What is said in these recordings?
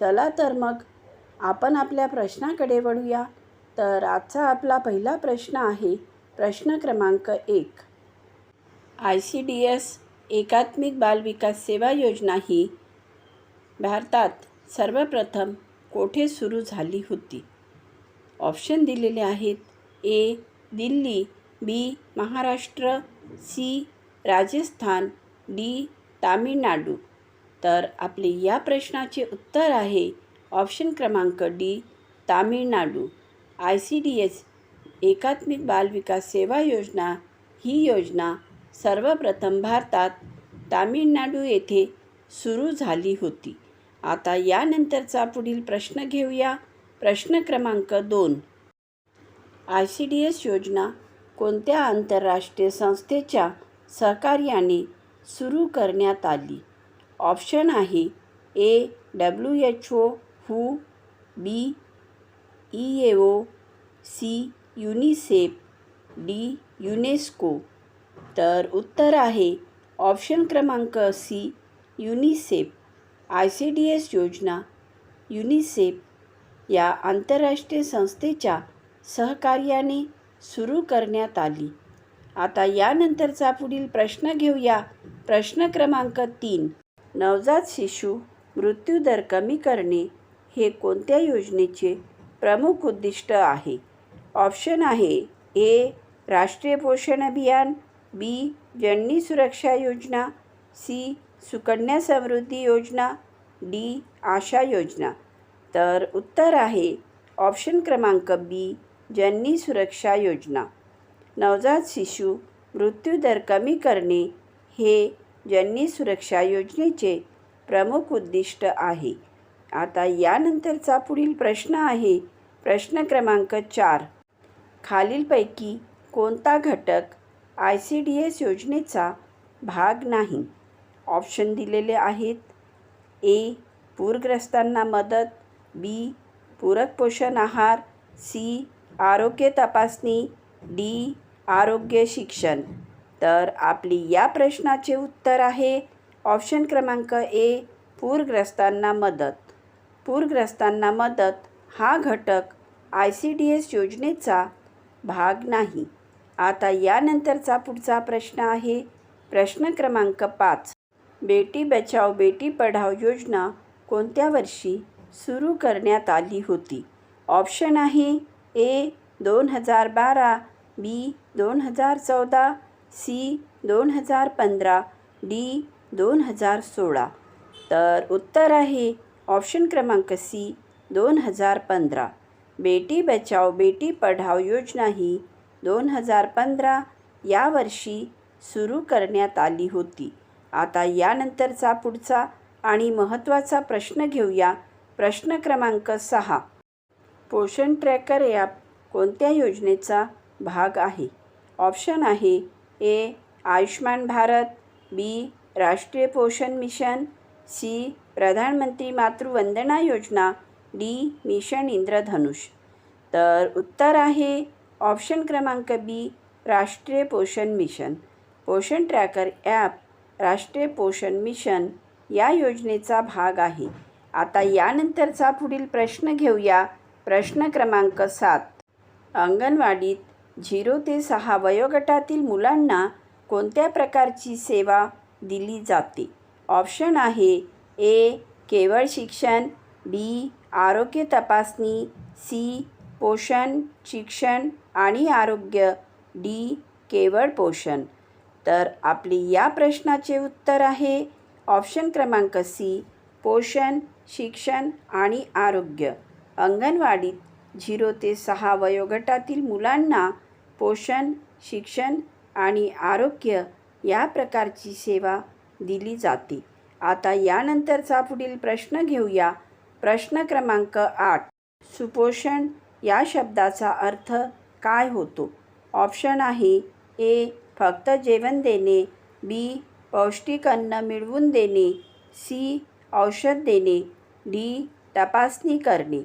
चला तर मग आपण आपल्या प्रश्नाकडे वळूया. तर आजचा आपला पहिला प्रश्न आहे प्रश्न क्रमांक एक. आय सी डी एस एकात्मिक बालविकास सेवा योजना ही भारतात सर्वप्रथम कोठे सुरू झाली होती? ऑप्शन दिलेले आहेत A Delhi B Maharashtra C Rajasthan D Tamil Nadu. तर आपले या प्रश्नाचे उत्तर आहे ऑप्शन क्रमांक D Tamil Nadu. I C D S एकात्मिक बालविकास सेवा योजना ही योजना सर्वप्रथम भारतात तामिळनाडू येथे सुरू झाली होती. आता यानंतरचा पुढील प्रश्न घेऊया. प्रश्न क्रमांक दोन. आय सी डी एस योजना कोणत्या आंतरराष्ट्रीय संस्थेच्या सहकार्याने सुरू करण्यात आली? ऑप्शन आहे A W H O who B E A O C UNICEF D UNESCO. तर उत्तर आहे ऑप्शन क्रमांक C UNICEF. I C D S योजना युनिसेफ या आंतरराष्ट्रीय संस्थेच्या सहकार्याने सुरू करण्यात आली. आता यानंतरचा पुढील प्रश्न घेऊया. प्रश्न क्रमांक तीन. नवजात शिशु मृत्यूदर कमी करणे हे कोणत्या योजनेचे प्रमुख उद्दिष्ट आहे? ऑप्शन आहे ए राष्ट्रीय पोषण अभियान बी जननी सुरक्षा योजना सी सुकन्या समृद्धी योजना डी आशा योजना. तर उत्तर आहे ऑप्शन क्रमांक बी जननी सुरक्षा योजना. नवजात शिशु मृत्यूदर कमी करणे हे जननी सुरक्षा योजनेचे प्रमुख उद्दिष्ट आहे. आता यानंतरचा पुढील प्रश्न आहे. प्रश्न क्रमांक चार. खालीलपैकी कोणता घटक आय सी डी एस योजनेचा भाग नाही? ऑप्शन दिलेले आहेत. ए. पूरग्रस्तांना मदत. बी. पूरक पोषण आहार. सी. आरोग्य तपासणी. डी. आरोग्य शिक्षण. तर आपली या प्रश्नाचे उत्तर आहे. ऑप्शन क्रमांक ए पूरग्रस्तांना मदत. पूरग्रस्तांना मदत हा घटक आय सी डी एस योजनेचा भाग नाही. आता यानंतरचा पुढचा प्रश्न आहे. प्रश्न क्रमांक पाच बेटी बचाव बेटी पढाव योजना कोणत्या वर्षी सुरू करण्यात आली होती? ऑप्शन आहे ए दोन हजार बारा बी दोन हजार चौदा सी दोन हजार पंधरा डी दोन हजार सोळा. तर उत्तर आहे ऑप्शन क्रमांक सी दोन हजार पंधरा. बेटी बचाव बेटी पढाव योजना ही दोन हजार पंधरा या वर्षी सुरू करण्यात आली होती. आता यानंतरचा पुढचा आणि महत्त्वाचा प्रश्न घेऊया. प्रश्न क्रमांक सहा. पोषण ट्रॅकर ॲप कोणत्या योजनेचा भाग आहे? ऑप्शन आहे ए आयुष्मान भारत बी राष्ट्रीय पोषण मिशन सी प्रधानमंत्री मातृवंदना योजना डी मिशन इंद्रधनुष. तर उत्तर आहे ऑप्शन क्रमांक बी राष्ट्रीय पोषण मिशन. पोषण ट्रॅकर ॲप राष्ट्रीय पोषण मिशन या योजनेचा भाग आहे. आता यानंतरचा पुढील प्रश्न घेऊया. प्रश्न क्रमांक सात. अंगणवाडीत झिरो ते सहा वयोगटातील मुलांना कोणत्या प्रकारची सेवा दिली जाते? ऑप्शन आहे ए केवळ शिक्षण बी आरोग्य तपासणी सी पोषण शिक्षण आणि आरोग्य डी केवळ पोषण. तर आपली या प्रश्नाचे उत्तर आहे ऑप्शन क्रमांक सी पोषण शिक्षण आणि आरोग्य. अंगणवाडीत झिरो ते सहा वयोगटातील मुलांना पोषण शिक्षण आणि आरोग्य या प्रकारची सेवा दिली जाते. आता यानंतरचा पुढील प्रश्न घेऊया. प्रश्न क्रमांक आठ. सुपोषण या शब्दाचा अर्थ काय होतो? ऑप्शन आहे ए. फक्त जेवण देणे. बी. पौष्टिक अन्न मिळवून देणे. सी. औषध देणे. डी. तपासणी करणे.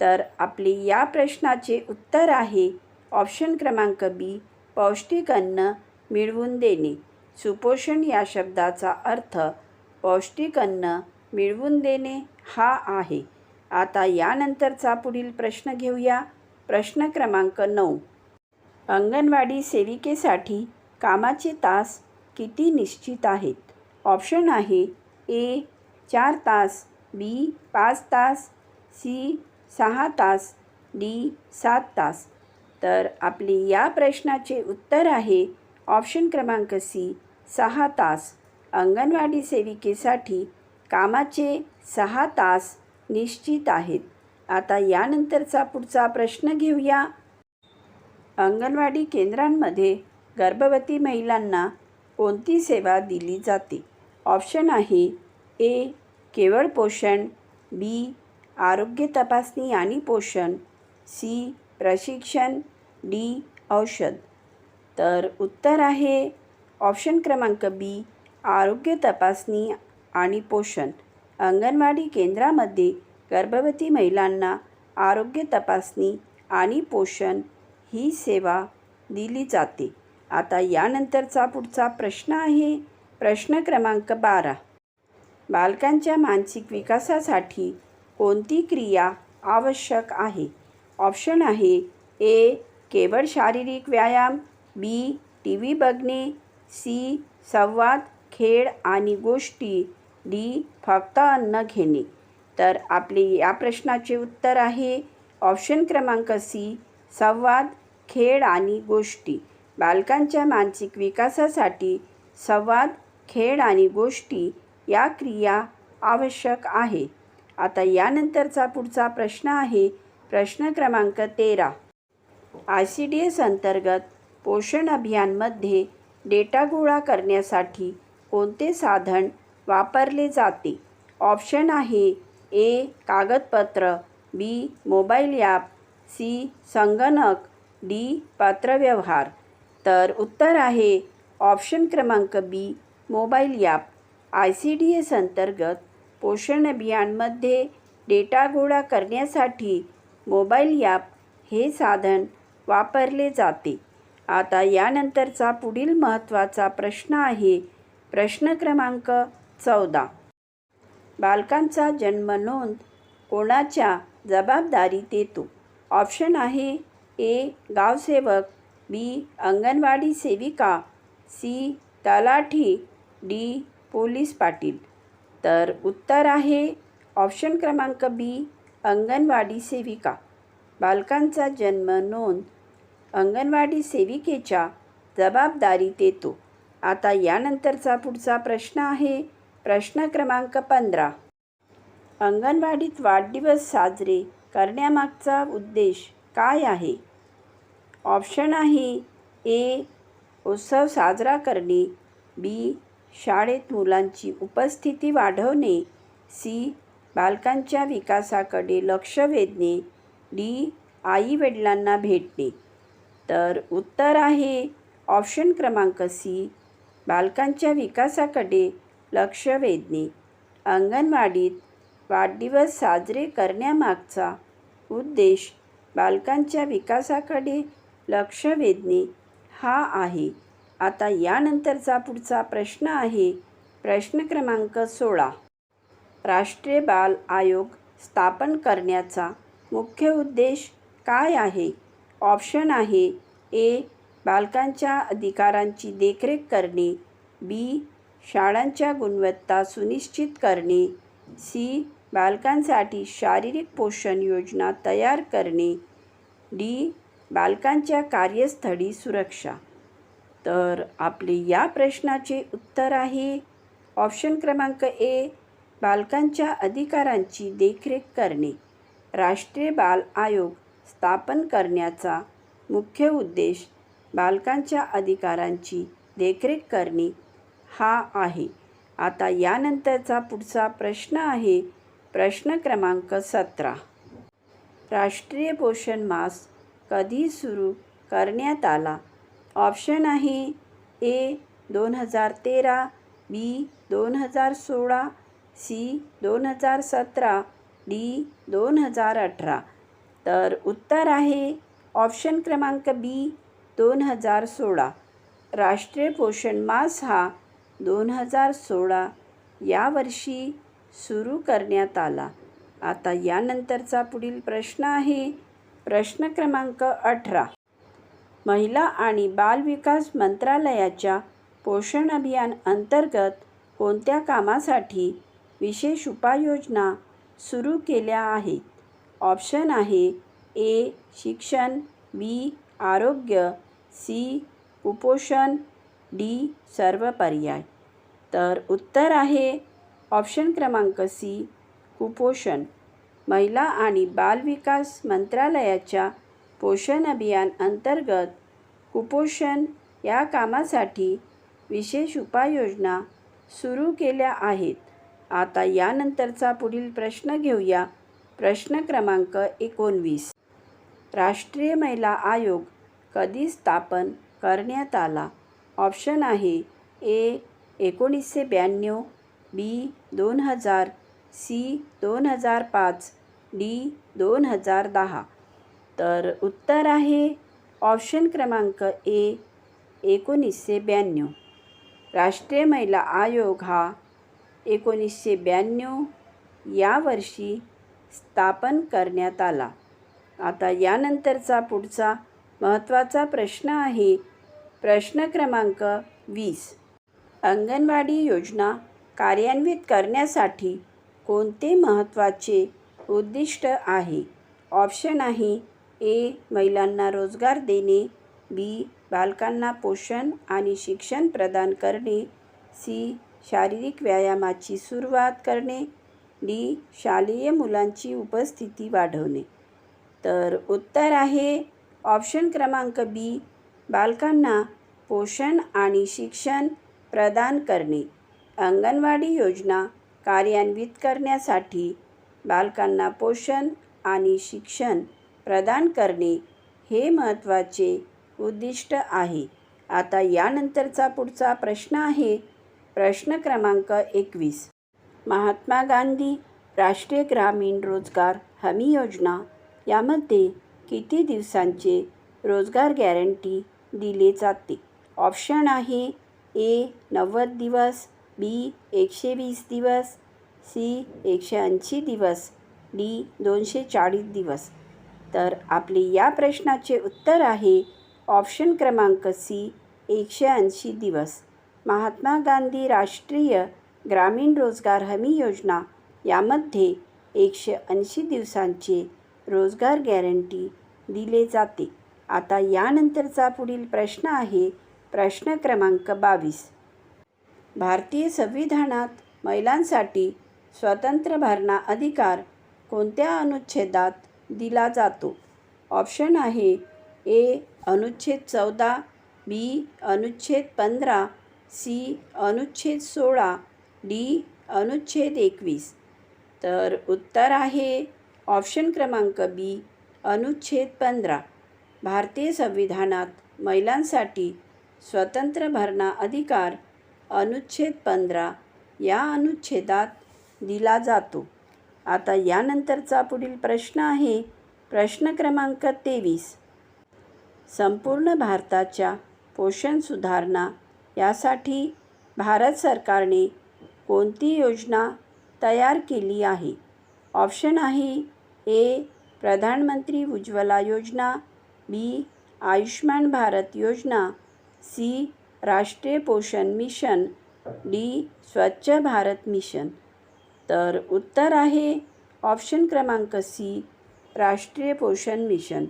तर आपले या प्रश्नाचे उत्तर आहे ऑप्शन क्रमांक बी पौष्टिक अन्न मिळवून देणे. सुपोषण या शब्दाचा अर्थ पौष्टिक अन्न मिळवून देणे हा आहे. आता यानंतरचा पुढील प्रश्न घेऊया. प्रश्न क्रमांक नऊ. अंगणवाडी सेविकेसाठी कामाचे तास किती निश्चित आहेत? ऑप्शन आहे ए चार तास बी पाच तास सी सहा तास डी सात तास. तर आपली या प्रश्नाचे उत्तर आहे ऑप्शन क्रमांक सी सहा तास. अंगणवाडी सेविकेसाठी कामाचे सहा तास निश्चित आहेत. आता यानंतरचा पुढचा प्रश्न घेऊया. अंगणवाडी केंद्रांमध्ये गर्भवती महिलांना कोणती सेवा दिली जाते? ऑप्शन आहे ए केवळ पोषण बी आरोग्य तपासणी आणि पोषण सी प्रशिक्षण डी औषध. तर उत्तर आहे ऑप्शन क्रमांक बी आरोग्य तपासणी आणि पोषण. अंगणवाडी केंद्रामध्ये गर्भवती महिलांना आरोग्य तपासणी आणि पोषण ही सेवा दिली जाते. आता यानंतरचा पुढचा प्रश्न आहे. प्रश्न क्रमांक बारा. बालकांच्या मानसिक विकासासाठी कोणती क्रिया आवश्यक आहे? ऑप्शन आहे ए केवळ शारीरिक व्यायाम बी टी व्ही बघणे सी संवाद खेळ आणि गोष्टी डी फक्त अन्न घेणे. तर आपले या प्रश्नाचे उत्तर आहे ऑप्शन क्रमांक सी संवाद खेळ आणि गोष्टी. बालकांच्या मानसिक विकासासाठी संवाद खेळ आणि गोष्टी या क्रिया आवश्यक आहे. आता यानंतरचा पुढचा प्रश्न आहे प्रश्न क्रमांक तेरा. आय सी डी एस अंतर्गत पोषण अभियानमध्ये डेटा गोळा करण्यासाठी कोणते साधन वापरले जाते? ऑप्शन आहे ए कागदपत्र बी मोबाईल ॲप सी संगणक डी पत्रव्यवहार. तर उत्तर आहे ऑप्शन क्रमांक B mobile app. I C D S अंतर्गत पोषण अभियानमध्ये डेटा गोळा करण्यासाठी मोबाईल ॲप हे साधन वापरले जाते. आता यानंतरचा पुढील महत्त्वाचा प्रश्न आहे. प्रश्न क्रमांक चौदा. बालकांचा जन्म नोंद कोणाच्या जबाबदारीत येतो ऑप्शन आहे ए. गावसेवक बी. अंगणवाडी सेविका सी. तलाठी डी. पोलीस पाटील. तर उत्तर आहे ऑप्शन क्रमांक बी. अंगणवाडी सेविका. बालकांचा जन्म नोंद अंगणवाडी सेविकेच्या जबाबदारीत येतो. आता यानंतरचा पुढचा प्रश्न आहे. प्रश्न क्रमांक पंधरा. अंगणवाडीत वाढदिवस साजरे करण्यामागचा उद्देश काय आहे? ऑप्शन आहे ए. उत्सव साजरा करणे. बी. शाळेत मुलांची उपस्थिती वाढवणे. सी. बालकांच्या विकासाकडे लक्ष वेधणे. डी आई वडिलांना भेटणे तर उत्तर आहे ऑप्शन क्रमांक सी बालकांच्या विकासाकडे लक्ष वेधणे. अंगणवाडीत वाढदिवस साजरे करण्यामागचा उद्देश बालकांच्या विकासाकडे लक्ष वेधणे हा आहे. आता यानंतरचा पुढचा प्रश्न आहे प्रश्न क्रमांक सोळा. राष्ट्रीय बाल आयोग स्थापन करण्याचा मुख्य उद्देश काय आहे? ऑप्शन आहे ए बालकांच्या अधिकारांची देखरेख करणे बी शाळांच्या गुणवत्ता सुनिश्चित करणे सी बालकांसाठी शारीरिक पोषण योजना तयार करणे डी बालकांच्या कार्यस्थळी सुरक्षा. तर आपले या प्रश्नाचे उत्तर आहे. ऑप्शन क्रमांक ए बालकांच्या अधिकारांची देखरेख करणे. राष्ट्रीय बाल आयोग स्थापन करण्याचा मुख्य उद्देश बालकांच्या अधिकारांची देखरेख करणे हा आहे. आता यानंतरचा पुढचा प्रश्न आहे प्रश्न क्रमांक सतरा. राष्ट्रीय पोषण मास कधी सुरू करण्यात आला? ऑप्शन आहे ए दोन हजार तेरा बी दोन हजार सोळा सी दोन हजार सतरा डी दोन हजार अठरा. तर उत्तर आहे ऑप्शन क्रमांक बी दोन हजार सोळा. राष्ट्रीय पोषण मास हा दोन हजार सोळा या वर्षी सुरू करण्यात आला. आता यानंतरचा पुढील प्रश्न आहे. प्रश्न क्रमांक अठरा. महिला आणि बालविकास मंत्रालयाच्या पोषण अभियान अंतर्गत कोणत्या कामासाठी विशेष उपाययोजना सुरू केल्या आहेत. ऑप्शन आहे ए शिक्षण बी आरोग्य सी कुपोषण डी सर्व पर्याय तर उत्तर आहे ऑप्शन क्रमांक सी कुपोषण. महिला आणि बालविकास मंत्रालयाच्या पोषण अभियान अंतर्गत कुपोषण या कामासाठी विशेष उपाययोजना सुरू केल्या आहेत. आता यानंतरचा पुढील प्रश्न घेऊया. प्रश्न क्रमांक एकोणवीस. राष्ट्रीय महिला आयोग कधी स्थापन करण्यात आला? ऑप्शन आहे ए एकोणीसशे ब्याण्णव बी दोन हजार सी दोन हजार पाच डी दोन हजार दहा. तर उत्तर आहे ऑप्शन क्रमांक ए एकोणीसशे ब्याण्णव. राष्ट्रीय महिला आयोग हा एकोणीसशे ब्याण्णव या वर्षी स्थापन करण्यात आला. आता यानंतरचा पुढचा महत्त्वाचा प्रश्न आहे. प्रश्न क्रमांक वीस. अंगणवाडी योजना कार्यान्वित करण्यासाठी कोणते महत्त्वाचे उद्दिष्ट आहे? ऑप्शन आहे ए. महिलांना रोजगार देणे. बी. बालकांना पोषण आणि शिक्षण प्रदान करणे. सी. शारीरिक व्यायामाची सुरुवात करणे डी शालेय मुलांची उपस्थिती वाढवणे. तर उत्तर आहे ऑप्शन क्रमांक बी बालकांना पोषण आणि शिक्षण प्रदान करणे. अंगणवाडी योजना कार्यान्वित करण्यासाठी बालकांना पोषण आणि शिक्षण प्रदान करणे हे महत्त्वाचे उद्दिष्ट आहे. आता यानंतरचा पुढचा प्रश्न आहे. प्रश्न क्रमांक एकवीस. महात्मा गांधी राष्ट्रीय ग्रामीण रोजगार हमी योजना यामध्ये किती दिवसांचे रोजगार गॅरंटी दिले जाते? ऑप्शन आहे ए नव्वद दिवस बी एकशे वीस दिवस सी एकशे ऐंशी दिवस डी दोनशे चाळीस दिवस. तर आपले या प्रश्नाचे उत्तर आहे ऑप्शन क्रमांक सी एकशे ऐंशी दिवस. महात्मा गांधी राष्ट्रीय ग्रामीण रोजगार हमी योजना यामध्ये एकशे ऐंशी दिवसांचे रोजगार गॅरंटी दिले जाते. आता यानंतरचा पुढील प्रश्न आहे प्रश्न क्रमांक बावीस. भारतीय संविधानात महिलांसाठी स्वतंत्र भरणा अधिकार कोणत्या अनुच्छेदात दिला जातो? ऑप्शन आहे ए अनुच्छेद चौदा बी अनुच्छेद पंधरा सी अनुच्छेद सोळा डी अनुच्छेद एकवीस. तर उत्तर आहे ऑप्शन क्रमांक बी अनुच्छेद पंधरा. भारतीय संविधानात महिलांसाठी स्वतंत्र भरणा अधिकार अनुच्छेद पंधरा या अनुच्छेदात दिला जातो. आता यानंतरचा पुढील प्रश्न आहे प्रश्न क्रमांक तेवीस. संपूर्ण भारताच्या पोषण सुधारणा यासाठी भारत सरकारने कोणती योजना तयार केली आहे? ऑप्शन आहे ए प्रधानमंत्री उज्ज्वला योजना बी आयुष्मान भारत योजना सी राष्ट्रीय पोषण मिशन डी स्वच्छ भारत मिशन. तर उत्तर आहे ऑप्शन क्रमांक सी राष्ट्रीय पोषण मिशन.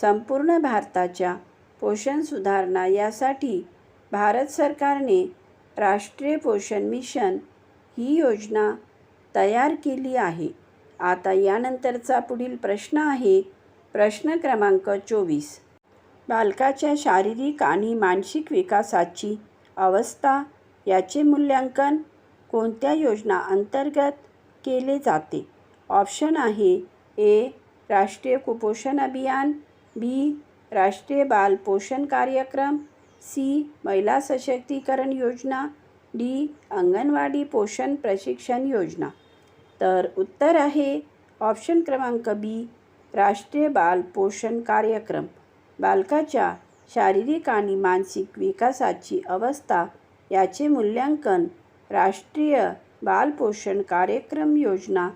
संपूर्ण भारताच्या पोषण सुधारणा यासाठी भारत सरकारने राष्ट्रीय पोषण मिशन ही योजना तयार केली आहे. आता यानंतरचा पुढील प्रश्न आहे प्रश्न क्रमांक चोवीस. बालकाच्या शारीरिक आणि मानसिक विकासाची अवस्था याचे मूल्यांकन कोणत्या योजना अंतर्गत केले जाते? ऑप्शन आहे ए राष्ट्रीय कुपोषण अभियान बी राष्ट्रीय बाल पोषण कार्यक्रम सी महिला सशक्तीकरण योजना डी अंगणवाडी पोषण प्रशिक्षण योजना. तर उत्तर आहे ऑप्शन क्रमांक बी राष्ट्रीय बाल पोषण कार्यक्रम. बालकाच्या शारीरिक आणि मानसिक विकासाची अवस्था याचे मूल्यांकन राष्ट्रीय बाल पोषण कार्यक्रम योजना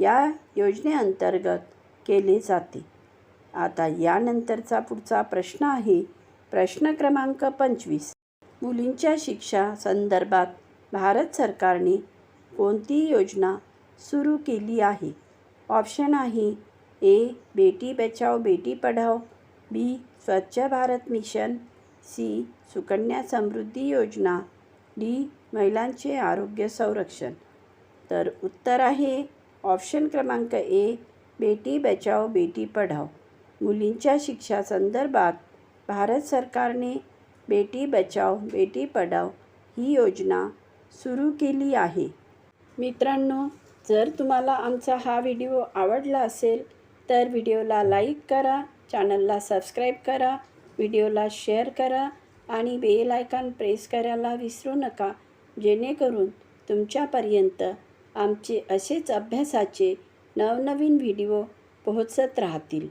या योजनेअंतर्गत केले जाते. आता यानंतरचा पुढचा प्रश्न आहे प्रश्न क्रमांक पंचवीस. मुलींच्या शिक्षा संदर्भात भारत सरकारने कोणती योजना सुरू केली आहे? ऑप्शन आहे ए Beti Bachao Beti Padhao B Swachh Bharat mission C Sukanya Samriddhi Yojana D महिलांचे आरोग्य संरक्षण. तर उत्तर आहे ऑप्शन क्रमांक ए बेटी बचाओ बेटी पढाओ. मुलींच्या शिक्षा संदर्भात भारत सरकारने बेटी बचाओ बेटी पढाओ ही योजना सुरू केली आहे. मित्रांनो जर तुम्हाला आमचा हा व्हिडिओ आवडला असेल तर व्हिडिओला लाईक करा चॅनलला सबस्क्राईब करा व्हिडिओला शेअर करा आणि बेल आयकॉन प्रेस करायला विसरू नका जेणेकरून तुमच्यापर्यंत आमचे असेच अभ्यासाचे नवनवीन व्हिडिओ पोहोचत राहतील.